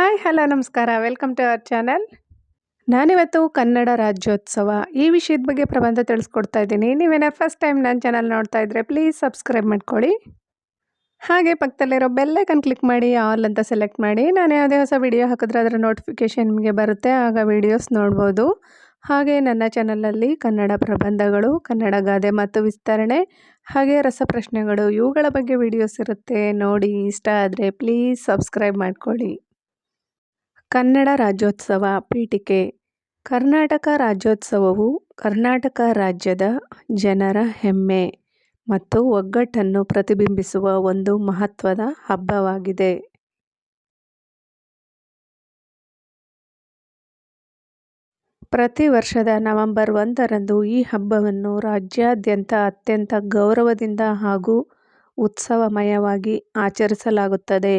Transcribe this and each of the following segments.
Hi hello ನಮಸ್ಕಾರ. Welcome to our channel ನಾನಿವತ್ತು ಕನ್ನಡ ರಾಜ್ಯೋತ್ಸವ. ಈ ವಿಷಯದ ಬಗ್ಗೆ ಪ್ರಬಂಧ ತಿಳಿಸ್ಕೊಡ್ತಾ ಇದ್ದೀನಿ. ನೀವೇನಾರು ಫಸ್ಟ್ ಟೈಮ್ ನನ್ನ ಚಾನಲ್ ನೋಡ್ತಾ ಇದ್ರೆ ಪ್ಲೀಸ್ ಸಬ್ಸ್ಕ್ರೈಬ್ ಮಾಡ್ಕೊಳ್ಳಿ. ಹಾಗೆ ಪಕ್ಕದಲ್ಲಿರೋ ಬೆಲ್ಲೈಕನ್ ಕ್ಲಿಕ್ ಮಾಡಿ ಆಲ್ ಅಂತ ಸೆಲೆಕ್ಟ್ ಮಾಡಿ. ನಾನು ಯಾವುದೇ ಹೊಸ ವಿಡಿಯೋ ಹಾಕಿದ್ರೆ ಅದರ ನೋಟಿಫಿಕೇಷನ್ ನಿಮಗೆ ಬರುತ್ತೆ. ಆಗ ವಿಡಿಯೋಸ್ ನೋಡ್ಬೋದು. ಹಾಗೆ ನನ್ನ ಚಾನಲಲ್ಲಿ ಕನ್ನಡ ಪ್ರಬಂಧಗಳು, ಕನ್ನಡ ಗಾದೆ ಮತ್ತು ವಿಸ್ತರಣೆ, ಹಾಗೆ ರಸಪ್ರಶ್ನೆಗಳು ಇವುಗಳ ಬಗ್ಗೆ ವಿಡಿಯೋಸ್ ಇರುತ್ತೆ. ನೋಡಿ, ಇಷ್ಟ ಆದರೆ ಪ್ಲೀಸ್ ಸಬ್ಸ್ಕ್ರೈಬ್ ಮಾಡ್ಕೊಳ್ಳಿ. ಕನ್ನಡ ರಾಜ್ಯೋತ್ಸವ ಪೀಠಿಕೆ. ಕರ್ನಾಟಕ ರಾಜ್ಯೋತ್ಸವವು ಕರ್ನಾಟಕ ರಾಜ್ಯದ ಜನರ ಹೆಮ್ಮೆ ಮತ್ತು ಒಗ್ಗಟ್ಟನ್ನು ಪ್ರತಿಬಿಂಬಿಸುವ ಒಂದು ಮಹತ್ವದ ಹಬ್ಬವಾಗಿದೆ. ಪ್ರತಿ ವರ್ಷದ ನವೆಂಬರ್ ಒಂದರಂದು ಈ ಹಬ್ಬವನ್ನು ರಾಜ್ಯಾದ್ಯಂತ ಅತ್ಯಂತ ಗೌರವದಿಂದ ಹಾಗೂ ಉತ್ಸವಮಯವಾಗಿ ಆಚರಿಸಲಾಗುತ್ತದೆ.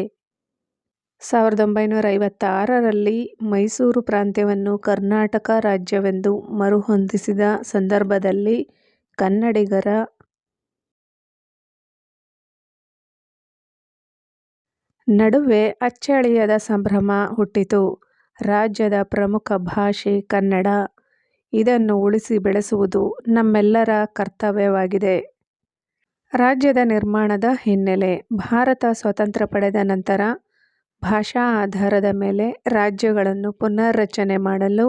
ಸಾವಿರದ ಒಂಬೈನೂರ ಐವತ್ತಾರರಲ್ಲಿ ಮೈಸೂರು ಪ್ರಾಂತ್ಯವನ್ನು ಕರ್ನಾಟಕ ರಾಜ್ಯವೆಂದು ಮರುಹೊಂದಿಸಿದ ಸಂದರ್ಭದಲ್ಲಿ ಕನ್ನಡಿಗರ ನಡುವೆ ಅಚ್ಚಳಿಯದ ಸಂಭ್ರಮ ಹುಟ್ಟಿತು. ರಾಜ್ಯದ ಪ್ರಮುಖ ಭಾಷೆ ಕನ್ನಡ. ಇದನ್ನು ಉಳಿಸಿ ಬೆಳೆಸುವುದು ನಮ್ಮೆಲ್ಲರ ಕರ್ತವ್ಯವಾಗಿದೆ. ರಾಜ್ಯದ ನಿರ್ಮಾಣದ ಹಿನ್ನೆಲೆ ಭಾರತ ಸ್ವತಂತ್ರ ಪಡೆದ ನಂತರ ಭಾಷಾ ಆಧಾರದ ಮೇಲೆ ರಾಜ್ಯಗಳನ್ನು ಪುನರ್ರಚನೆ ಮಾಡಲು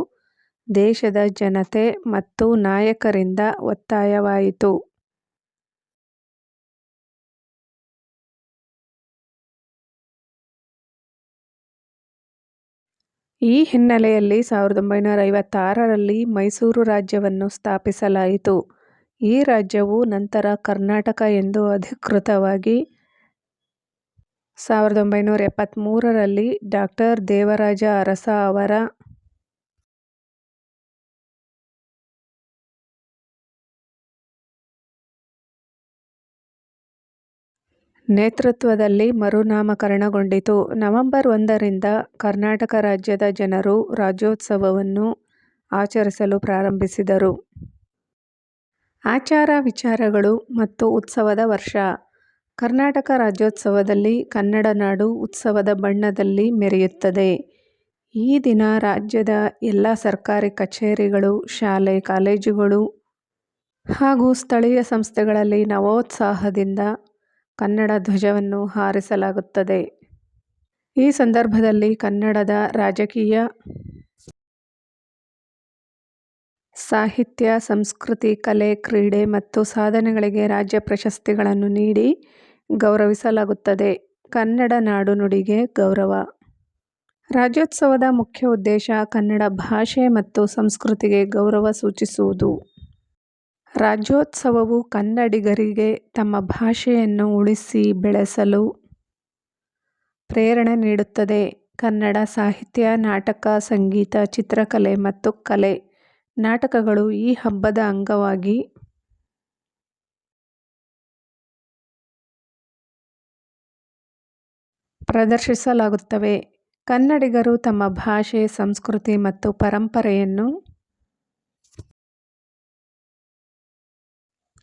ದೇಶದ ಜನತೆ ಮತ್ತು ನಾಯಕರಿಂದ ಒತ್ತಾಯವಾಯಿತು. ಈ ಹಿನ್ನೆಲೆಯಲ್ಲಿ ಸಾವಿರದ ಒಂಬೈನೂರ ಐವತ್ತಾರರಲ್ಲಿ ಮೈಸೂರು ರಾಜ್ಯವನ್ನು ಸ್ಥಾಪಿಸಲಾಯಿತು. ಈ ರಾಜ್ಯವು ನಂತರ ಕರ್ನಾಟಕ ಎಂದು ಅಧಿಕೃತವಾಗಿ ಸಾವಿರದ ಒಂಬೈನೂರ ಎಪ್ಪತ್ತ್ಮೂರರಲ್ಲಿ ಡಾಕ್ಟರ್ ದೇವರಾಜ ಅರಸ ಅವರ ನೇತೃತ್ವದಲ್ಲಿ ಮರುನಾಮಕರಣಗೊಂಡಿತು. ನವೆಂಬರ್ ಒಂದರಿಂದ ಕರ್ನಾಟಕ ರಾಜ್ಯದ ಜನರು ರಾಜ್ಯೋತ್ಸವವನ್ನು ಆಚರಿಸಲು ಪ್ರಾರಂಭಿಸಿದರು. ಆಚಾರ ವಿಚಾರಗಳು ಮತ್ತು ಉತ್ಸವದ ವರ್ಷ ಕರ್ನಾಟಕ ರಾಜ್ಯೋತ್ಸವದಲ್ಲಿ ಕನ್ನಡ ನಾಡು ಉತ್ಸವದ ಬಣ್ಣದಲ್ಲಿ ಮೆರೆಯುತ್ತದೆ. ಈ ದಿನ ರಾಜ್ಯದ ಎಲ್ಲ ಸರ್ಕಾರಿ ಕಚೇರಿಗಳು, ಶಾಲೆ ಕಾಲೇಜುಗಳು ಹಾಗೂ ಸ್ಥಳೀಯ ಸಂಸ್ಥೆಗಳಲ್ಲಿ ನವೋತ್ಸಾಹದಿಂದ ಕನ್ನಡ ಧ್ವಜವನ್ನು ಹಾರಿಸಲಾಗುತ್ತದೆ. ಈ ಸಂದರ್ಭದಲ್ಲಿ ಕನ್ನಡದ ರಾಜಕೀಯ, ಸಾಹಿತ್ಯ, ಸಂಸ್ಕೃತಿ, ಕಲೆ, ಕ್ರೀಡೆ ಮತ್ತು ಸಾಧನೆಗಳಿಗೆ ರಾಜ್ಯ ಪ್ರಶಸ್ತಿಗಳನ್ನು ನೀಡಿ ಗೌರವಿಸಲಾಗುತ್ತದೆ. ಕನ್ನಡ ನಾಡು-ನುಡಿಗೆ ಗೌರವ ರಾಜ್ಯೋತ್ಸವದ ಮುಖ್ಯ ಉದ್ದೇಶ ಕನ್ನಡ ಭಾಷೆ ಮತ್ತು ಸಂಸ್ಕೃತಿಗೆ ಗೌರವ ಸೂಚಿಸುವುದು. ರಾಜ್ಯೋತ್ಸವವು ಕನ್ನಡಿಗರಿಗೆ ತಮ್ಮ ಭಾಷೆಯನ್ನು ಉಳಿಸಿ ಬೆಳೆಸಲು ಪ್ರೇರಣೆ ನೀಡುತ್ತದೆ. ಕನ್ನಡ ಸಾಹಿತ್ಯ, ನಾಟಕ, ಸಂಗೀತ, ಚಿತ್ರಕಲೆ ಮತ್ತು ಕಲೆ, ನಾಟಕಗಳು ಈ ಹಬ್ಬದ ಅಂಗವಾಗಿ ಪ್ರದರ್ಶಿಸಲಾಗುತ್ತವೆ. ಕನ್ನಡಿಗರು ತಮ್ಮ ಭಾಷೆ, ಸಂಸ್ಕೃತಿ ಮತ್ತು ಪರಂಪರೆಯನ್ನು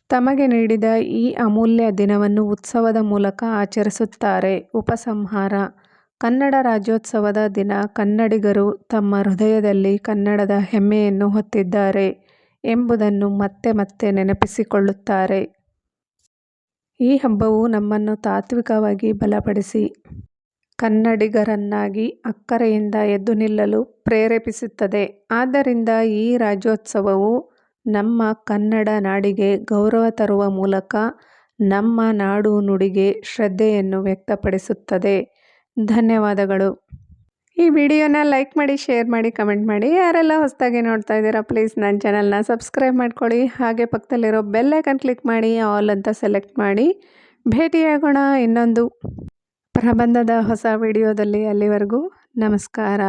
ತಮಗೆ ನೀಡಿದ ಈ ಅಮೂಲ್ಯ ದಿನವನ್ನು ಉತ್ಸವದ ಮೂಲಕ ಆಚರಿಸುತ್ತಾರೆ. ಉಪಸಂಹಾರ ಕನ್ನಡ ರಾಜ್ಯೋತ್ಸವದ ದಿನ ಕನ್ನಡಿಗರು ತಮ್ಮ ಹೃದಯದಲ್ಲಿ ಕನ್ನಡದ ಹೆಮ್ಮೆಯನ್ನು ಹೊತ್ತಿದ್ದಾರೆ ಎಂಬುದನ್ನು ಮತ್ತೆ ಮತ್ತೆ ನೆನಪಿಸಿಕೊಳ್ಳುತ್ತಾರೆ. ಈ ಹಬ್ಬವು ನಮ್ಮನ್ನು ತಾತ್ವಿಕವಾಗಿ ಬಲಪಡಿಸಿ ಕನ್ನಡಿಗರನ್ನಾಗಿ ಅಕ್ಕರೆಯಿಂದ ಎದ್ದು ನಿಲ್ಲಲು ಪ್ರೇರೇಪಿಸುತ್ತದೆ. ಆದ್ದರಿಂದ ಈ ರಾಜ್ಯೋತ್ಸವವು ನಮ್ಮ ಕನ್ನಡ ನಾಡಿಗೆ ಗೌರವ ತರುವ ಮೂಲಕ ನಮ್ಮ ನಾಡು-ನುಡಿಗೆ ಶ್ರದ್ಧೆಯನ್ನು ವ್ಯಕ್ತಪಡಿಸುತ್ತದೆ. ಧನ್ಯವಾದಗಳು. ಈ ವಿಡಿಯೋನ ಲೈಕ್ ಮಾಡಿ, ಶೇರ್ ಮಾಡಿ, ಕಮೆಂಟ್ ಮಾಡಿ. ಯಾರೆಲ್ಲ ಹೊಸದಾಗಿ ನೋಡ್ತಾ ಇದ್ದೀರಾ ಪ್ಲೀಸ್ ನನ್ನ ಚಾನಲ್ನ ಸಬ್ಸ್ಕ್ರೈಬ್ ಮಾಡ್ಕೊಳ್ಳಿ. ಹಾಗೆ ಪಕ್ಕದಲ್ಲಿರೋ ಬೆಲ್ ಐಕನ್ ಕ್ಲಿಕ್ ಮಾಡಿ ಆಲ್ ಅಂತ ಸೆಲೆಕ್ಟ್ ಮಾಡಿ. ಭೇಟಿಯಾಗೋಣ ಇನ್ನೊಂದು ಪ್ರಬಂಧದ ಹೊಸ ವಿಡಿಯೋದಲ್ಲಿ. ಅಲ್ಲಿವರೆಗೂ ನಮಸ್ಕಾರ.